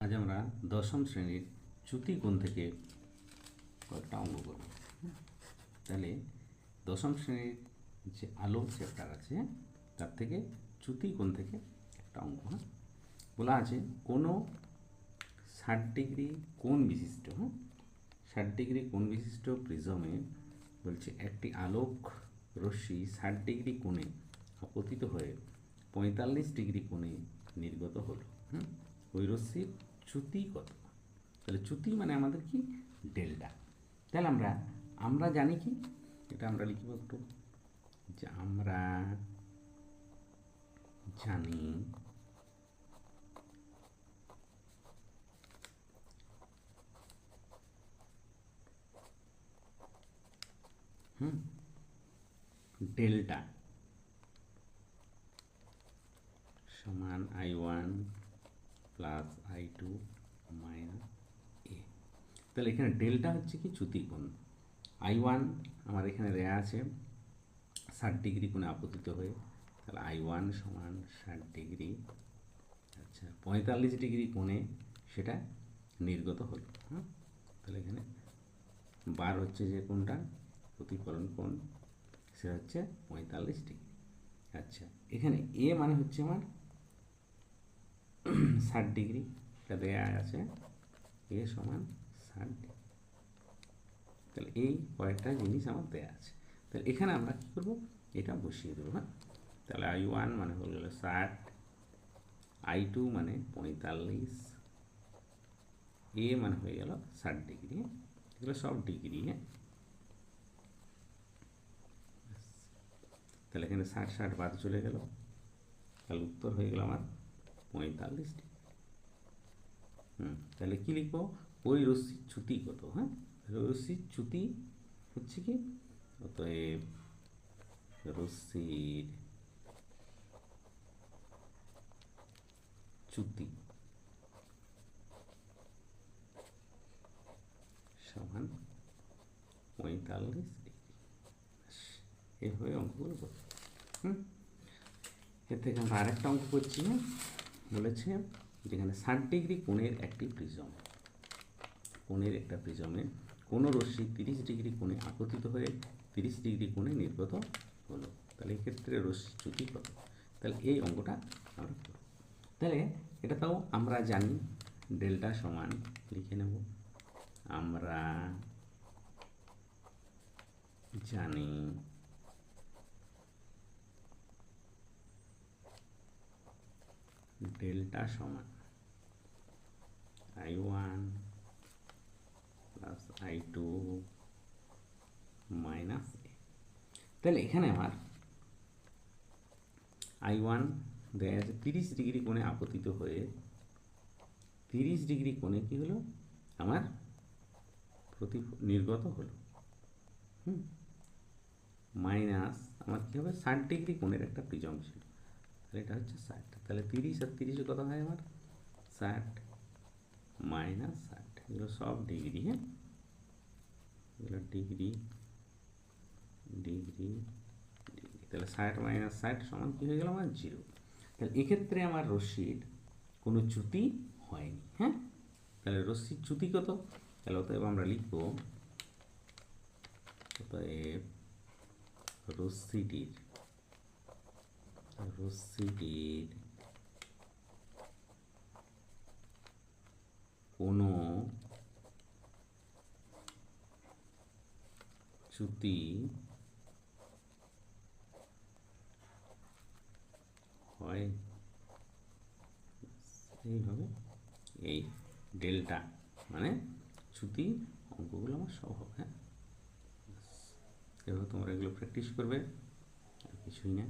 আজ আমরা দশম শ্রেণির চ্যুতি কোণ থেকে কয়েকটা অঙ্গ করব? তাহলে দশম শ্রেণির যে আলো চ্যাপ্টার আছে, তার থেকে চ্যুতি কোণ থেকে একটা অঙ্ক হ্যাঁ? বলা আছে কোনো ষাট ডিগ্রি কোণ বিশিষ্ট হ্যাঁ? ষাট ডিগ্রি কোণ বিশিষ্ট প্রিজমে বলছে একটি আলোক রশ্মি ষাট ডিগ্রি কোণে আপতিত হয়ে পঁয়তাল্লিশ ডিগ্রি কোণে নির্গত হলো হুম ওই রশ্মির চ্যুতি কত? তাহলে চ্যুতি মানে আমাদের কি? ডেল্টা। তাহলে আমরা আমরা জানি কি? এটা আমরা লিখব একটু। যে আমরা জানি হুম, ডেল্টা সমান I one plus I two minus A তাহলে এখানে ডেল্টা হচ্ছে কি চ্যুতি কোণ। আই ওয়ান আমার এখানে দেয়া আছে ষাট ডিগ্রি কোণে আপতিত হয়ে। তাহলে আই ওয়ান সমান ষাট ডিগ্রি। আচ্ছা পঁয়তাল্লিশ ডিগ্রি কোণে সেটা নির্গত হলো। হ্যাঁ তাহলে এখানে বার হচ্ছে যে কোনটা প্রতিফলন কোণ, সেটা হচ্ছে পঁয়তাল্লিশ ডিগ্রি। আচ্ছা এখানে এ মানে হচ্ছে আমার ষাট ডিগ্রি এটা দেয়া আছে এ সমান ষাট ডিগ্রি। তাহলে এই কয়েকটা জিনিস আমার দেয়া আছে। তাহলে এখানে আমরা কী করব? এটা বসিয়ে দেবো হ্যাঁ? তাহলে আই ওয়ান মানে হয়ে গেলো ষাট আই টু মানে পঁয়তাল্লিশ এ মানে হয়ে গেল ষাট ডিগ্রি, এগুলো সব ডিগ্রি হ্যাঁ? তাহলে এখানে ষাট ষাট বাদ চলে গেল। তাহলে উত্তর হয়ে গেল আমার পঁয়তাল্লিশ ডিগ্রি। হুম, তাহলে কী লিখব? ওই রশ্মির চ্যুতি কত হ্যাঁ? রশ্মির চ্যুতি হচ্ছে কি? অতএব রশ্মির চ্যুতি। সমান পঁয়তাল্লিশ ডিগ্রি। এভাবে অঙ্কগুলো হবে। হুম, এর থেকে আমরা আরেকটা অঙ্ক করছি হ্যাঁ? বলেছে যেখানে ষাট ডিগ্রি কোণের একটি প্রিজম। কোণের একটা প্রিজমে কোনো রশ্মি তিরিশ ডিগ্রি কোণে আপতিত হয়ে তিরিশ ডিগ্রি কোণে নির্গত হলো। তাহলে এক্ষেত্রে রশ্মি চ্যুতি কত? তাহলে এই অঙ্কটা আমরা করব। তাহলে এটা তাও আমরা জানি ডেল্টা সমান লিখে নেব। আমরা জানি ডেল্টা সমান I one plus I two minus তাহলে এখানে আমার আই ওয়ান দেয়া আছে তিরিশ ডিগ্রি কোণে আপতিত হয়ে তিরিশ ডিগ্রি কোণে কি হলো? আমার প্রতি নির্গত হলো। হুম? মাইনাস আমার কী হবে? ষাট ডিগ্রি কোণের একটা প্রিজম ছিল। তাহলে এটা হচ্ছে ষাট। তাহলে তিরিশ আর তিরিশে কত হয় আমার? ষাট মাইনাস ষাট। এগুলো সব ডিগ্রি হ্যাঁ? এগুলো ডিগ্রি ডিগ্রি ডিগ্রি। তাহলে ষাট মাইনাস ষাট সমান কী হয়ে গেল আমার? জিরো। তাহলে এক্ষেত্রে আমার রশ্মির কোনো চ্যুতি হয়নি হ্যাঁ? তাহলে রশ্মির চ্যুতি কত? তাহলে অতএব আমরা লিখব, অতএব রশ্মিটির রশ্মিটির কোনো চ্যুতি হয়? এইভাবে? এই ডেল্টা মানে চ্যুতি অঙ্কগুলো আমার সব হবে হ্যাঁ? এভাবে তোমরা এগুলো প্র্যাকটিস করবে, আর কিছুই না।